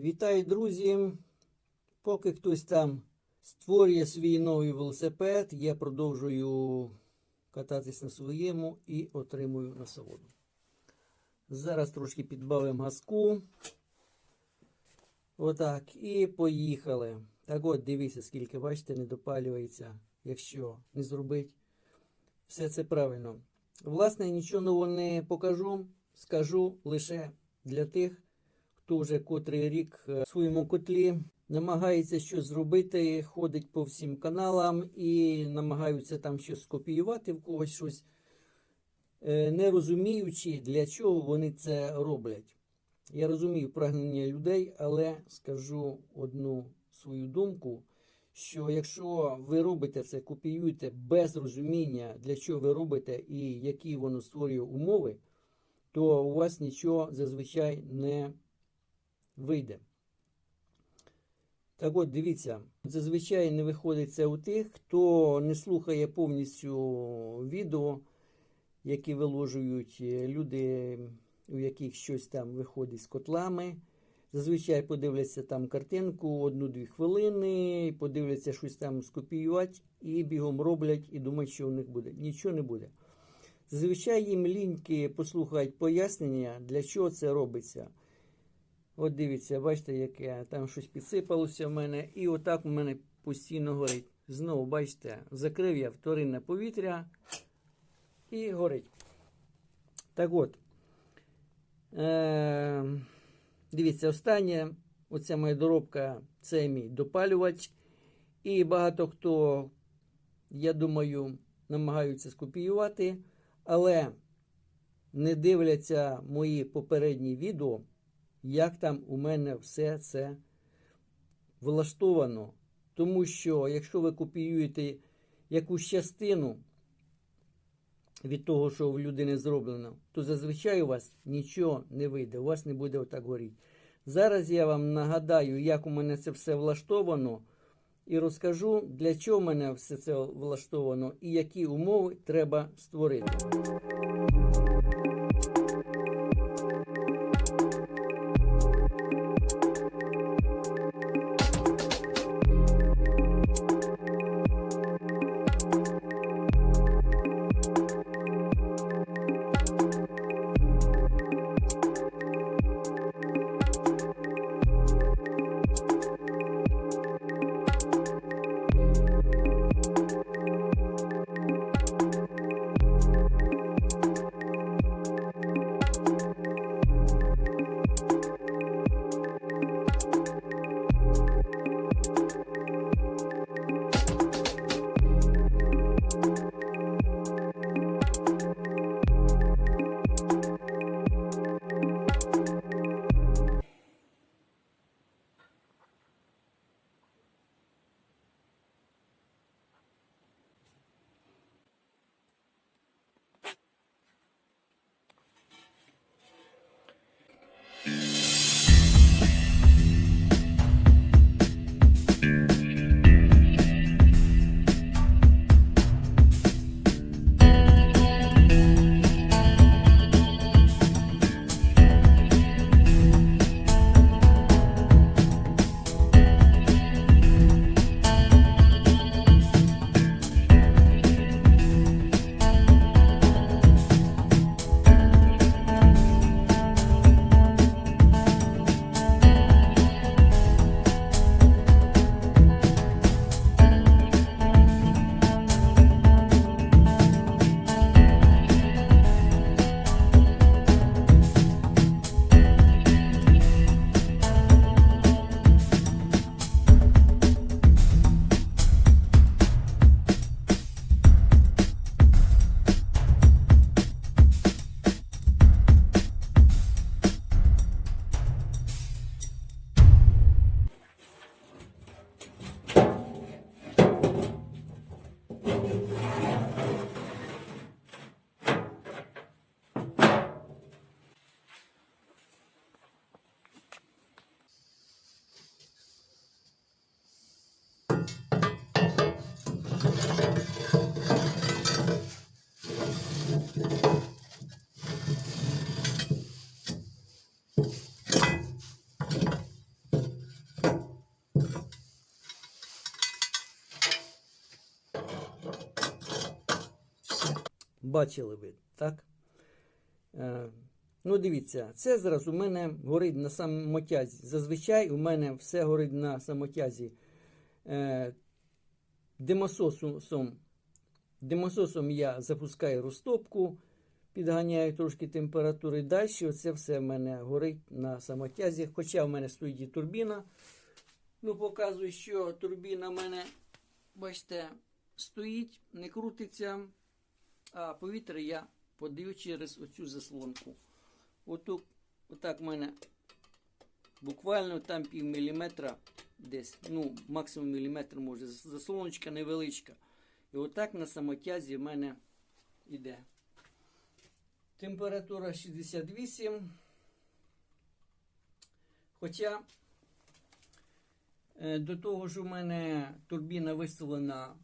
Вітаю, друзі! Поки хтось там створює свій новий велосипед, я продовжую кататись на своєму і отримую насолоду. Зараз трошки підбавимо газку. Отак. І поїхали. Так от, дивіться, скільки, бачите, не допалюється, якщо не зробити. Все це правильно. Власне, нічого нового не покажу. Скажу лише для тих, хто вже котрий рік е, в своєму котлі намагається щось зробити, ходить по всім каналам і намагаються там щось скопіювати в когось щось, е, не розуміючи, для чого вони це роблять. Я розумію прагнення людей, але скажу одну свою думку, що якщо ви робите це, копіюєте без розуміння, для чого ви робите і які воно створює умови, то у вас нічого зазвичай не вийде. Так от, дивіться, зазвичай не виходить це у тих, хто не слухає повністю відео, які виложують е, люди, у яких щось там виходить з котлами. Зазвичай подивляться там картинку одну-дві хвилини, подивляться щось там скопіювати і бігом роблять і думають, що у них буде. Нічого не буде. Зазвичай їм ліньки послухають пояснення, для чого це робиться. От дивіться, бачите, яке там щось підсипалося в мене, і отак у мене постійно горить. Знову, бачите, закрив я вторинне повітря і горить. Так от. Е- дивіться, останнє, оця моя доробка, це мій допалювач. І багато хто, я думаю, намагаються скопіювати, але не дивляться мої попередні відео як там у мене все це влаштовано. Тому що, якщо ви копіюєте якусь частину від того, що в людини зроблено, то зазвичай у вас нічого не вийде, у вас не буде отак горіти. Зараз я вам нагадаю, як у мене це все влаштовано, і розкажу, для чого в мене все це влаштовано і які умови треба створити. Бачили ви, так? Е, ну, дивіться, це зараз у мене горить на самотязі. Зазвичай у мене все горить на самотязі. Е, димососом, я запускаю розтопку, підганяю трошки температури. Далі оце все в мене горить на самотязі. Хоча в мене стоїть і турбіна. Ну, показую, що турбіна в мене, бачите, стоїть, не крутиться, а повітря я подаю через оцю заслонку. Отут, отак в мене буквально там пів міліметра десь, ну, максимум міліметр може, заслоночка невеличка. І отак на самотязі в мене йде. Температура 68. Хоча е, до того ж у мене турбіна виставлена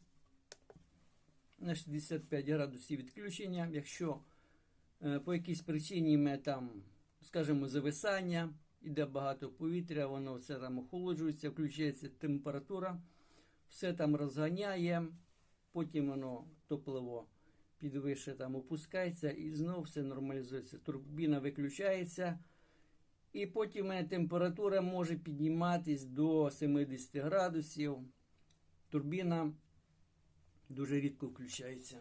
на 65 градусів відключення. Якщо е, по якійсь причині ми там, скажімо, зависання, іде багато повітря, воно все там охолоджується, включається температура, все там розганяє, потім воно топливо підвище там опускається і знову все нормалізується. Турбіна виключається. І потім температура може підніматись до 70 градусів. Турбіна дуже рідко включається.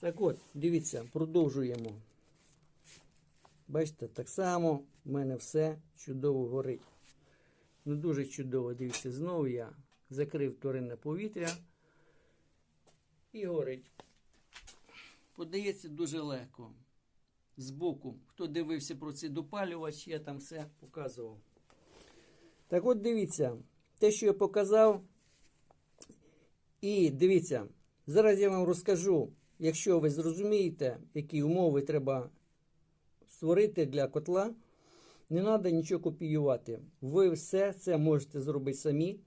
Так от, дивіться, продовжуємо. Бачите, так само в мене все чудово горить. Ну, дуже чудово, дивіться, знову я закрив вторинне повітря і горить. Подається дуже легко. Збоку, хто дивився про цей допалювач, я там все показував. Так от дивіться, те, що я показав. І дивіться, зараз я вам розкажу, якщо ви зрозумієте, які умови треба створити для котла, не треба нічого копіювати. Ви все це можете зробити самі,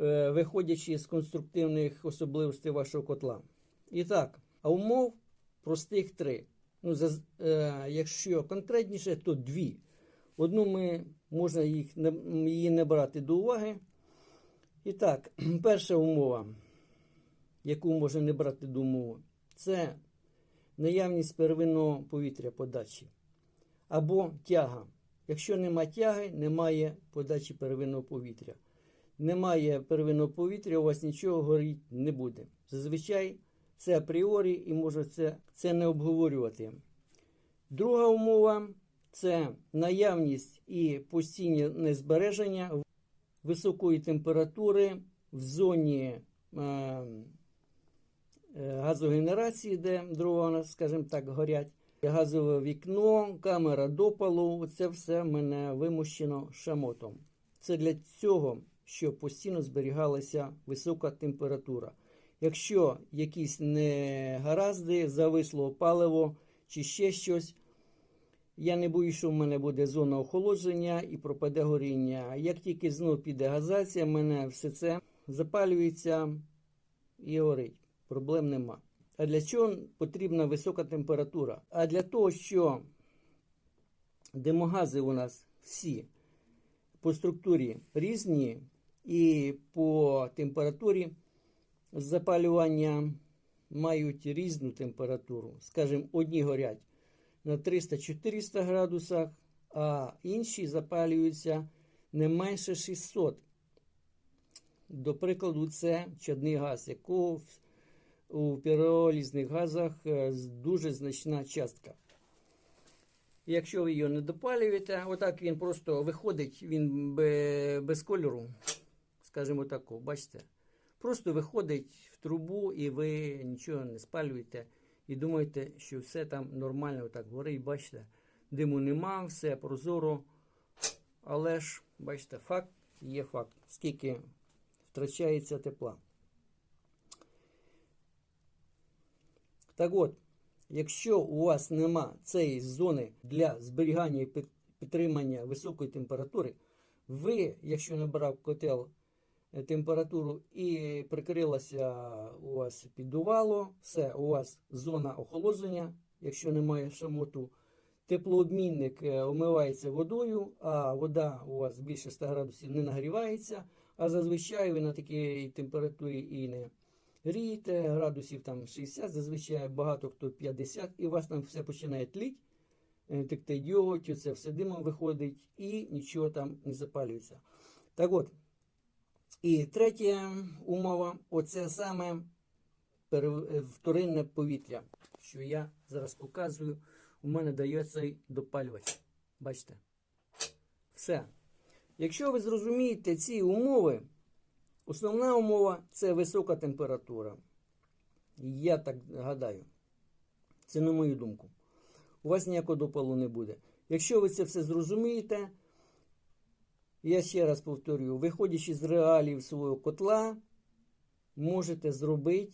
е, виходячи з конструктивних особливостей вашого котла. І так, а умов простих три. Ну, за, е, якщо конкретніше, то дві. Одну ми можна їх її не брати до уваги. І так, перша умова, яку можна не брати до уваги, це наявність первинного повітря подачі або тяга. Якщо нема тяги, немає подачі первинного повітря. Немає первинного повітря, у вас нічого горіть не буде. Зазвичай це апріорі і може це, це не обговорювати. Друга умова це наявність і постійне збереження високої температури в зоні е, е, газогенерації, де дрова, скажімо так, горять. Газове вікно, камера допалу це все мене вимущено шамотом. Це для цього, щоб постійно зберігалася висока температура. Якщо якісь негаразди, зависло паливо чи ще щось, я не боюсь, що в мене буде зона охолодження і пропаде горіння. Як тільки знов піде газація, в мене все це запалюється і горить. Проблем нема. А для чого потрібна висока температура? А для того, що димогази у нас всі по структурі різні і по температурі запалювання мають різну температуру. Скажімо, одні горять на 300-400 градусах, а інші запалюються не менше 600. До прикладу, це чадний газ, якого у піролізних газах е, дуже значна частка. Якщо ви його не допалюєте, отак він просто виходить, він без кольору, скажімо так, бачите, просто виходить в трубу і ви нічого не спалюєте. І думаєте, що все там нормально так горить, бачите, диму нема, все прозоро. Але ж, бачите, факт є факт, скільки втрачається тепла. Так от, якщо у вас нема цієї зони для зберігання і підтримання високої температури, ви, якщо набрав котел е, температуру і прикрилося у вас піддувало, все, у вас зона охолодження, якщо немає шамоту, теплообмінник е, омивається водою, а вода у вас більше 100 градусів не нагрівається, а зазвичай ви на такій температурі і не Грієте градусів там 60, зазвичай багато хто 50, і у вас там все починає тліть, е, текти дьоготь, це все димом виходить, і нічого там не запалюється. Так от, і третя умова оце саме е, вторинне повітря, що я зараз показую. У мене дає цей допалювач. Бачите? Все. Якщо ви зрозумієте ці умови, основна умова це висока температура. Я так гадаю. Це на мою думку. У вас ніякого допалу не буде. Якщо ви це все зрозумієте, я ще раз повторюю, виходячи з реалів свого котла, можете зробити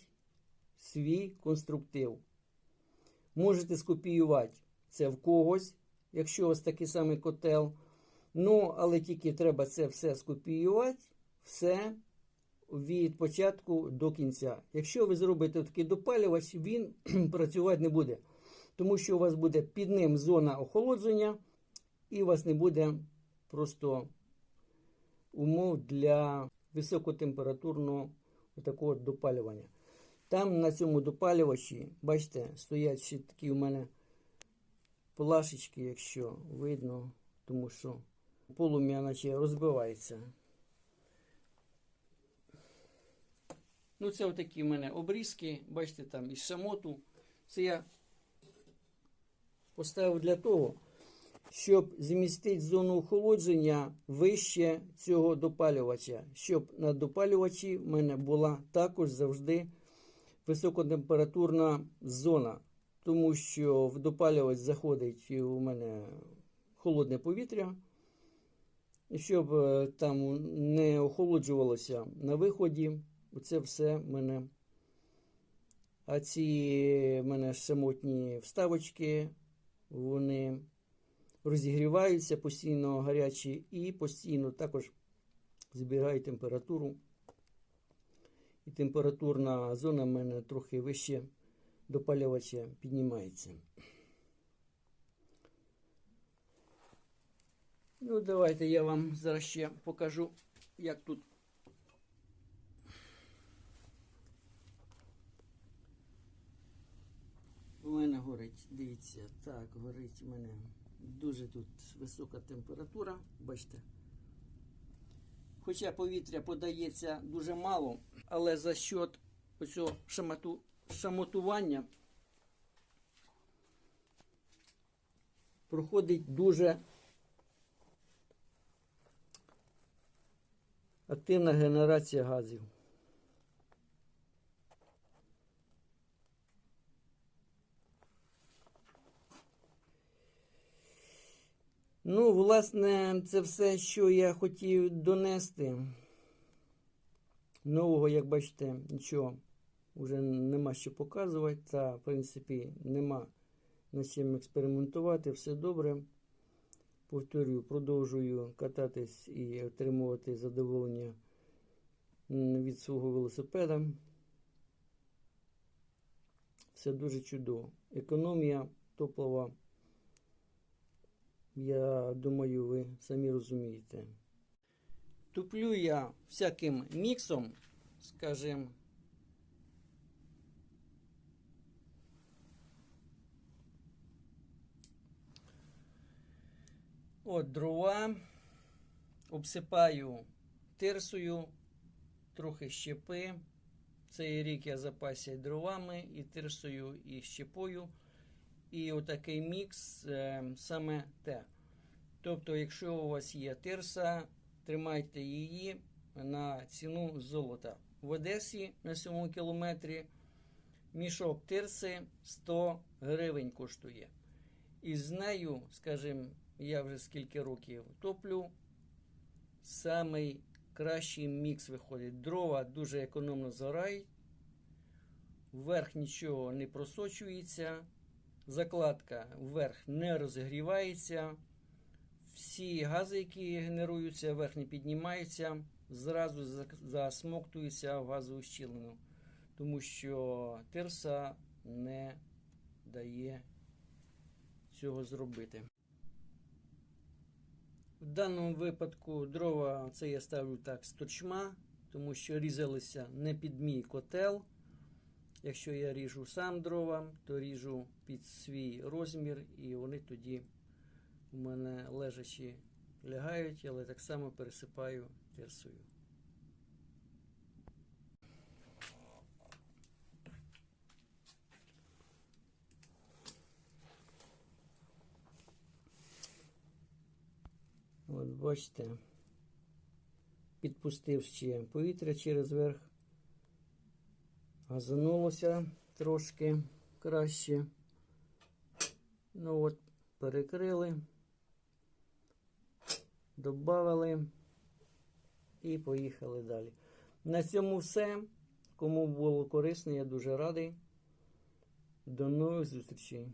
свій конструктив. Можете скопіювати це в когось, якщо у вас такий самий котел. Ну, але тільки треба це все скопіювати, все від початку до кінця. Якщо ви зробите такий допалювач, він працювати не буде. Тому що у вас буде під ним зона охолодження, і у вас не буде просто умов для високотемпературного такого допалювання. Там на цьому допалювачі, бачите, стоять ще такі у мене плашечки, якщо видно, тому що полум'я наче розбивається. Ну, це отакі в мене обрізки, бачите, там із шамоту. Це я поставив для того, щоб змістити зону охолодження вище цього допалювача, щоб на допалювачі в мене була також завжди високотемпературна зона, тому що в допалювач заходить у мене холодне повітря, щоб е, там не охолоджувалося на виході, це все в мене. А ці мене самотні вставочки, вони розігріваються постійно гарячі і постійно також зберігають температуру. І температурна зона в мене трохи вище допалювача піднімається. Ну, давайте я вам зараз ще покажу, як тут. У мене горить, дивіться, так, горить у мене дуже тут висока температура, бачите. Хоча повітря подається дуже мало, але за счет оцього шамату, шамотування проходить дуже активна генерація газів. Ну, власне, це все, що я хотів донести. Нового, як бачите, нічого вже нема що показувати. Та, в принципі, нема над чим експериментувати. Все добре. Повторюю, продовжую кататись і отримувати задоволення від свого велосипеда. Все дуже чудово. Економія топлива. Я думаю, ви самі розумієте. Туплю я всяким міксом, скажімо, от дрова, обсипаю тирсою, трохи щепи. Цей рік я запасся дровами і тирсою, і щепою. І отакий мікс е, саме те. Тобто, якщо у вас є тирса, тримайте її на ціну золота. В Одесі на 7 кілометрі мішок тирси 100 гривень коштує. І з нею, скажімо, я вже скільки років топлю, самий кращий мікс виходить. Дрова дуже економно згорають, вверх нічого не просочується. Закладка вверх не розігрівається. Всі гази, які генеруються, вверх не піднімаються, зразу за- засмоктуються в газову щілину, тому що тирса не дає цього зробити. В даному випадку дрова це я ставлю так з торчма, тому що різалися не під мій котел. Якщо я ріжу сам дрова, то ріжу під свій розмір, і вони тоді у мене лежачі лягають, але так само пересипаю тирсою. От бачите, підпустив ще повітря через верх, газанулося трошки краще. Ну от, перекрили, додали і поїхали далі. На цьому все. Кому було корисно, я дуже радий. До нових зустрічей.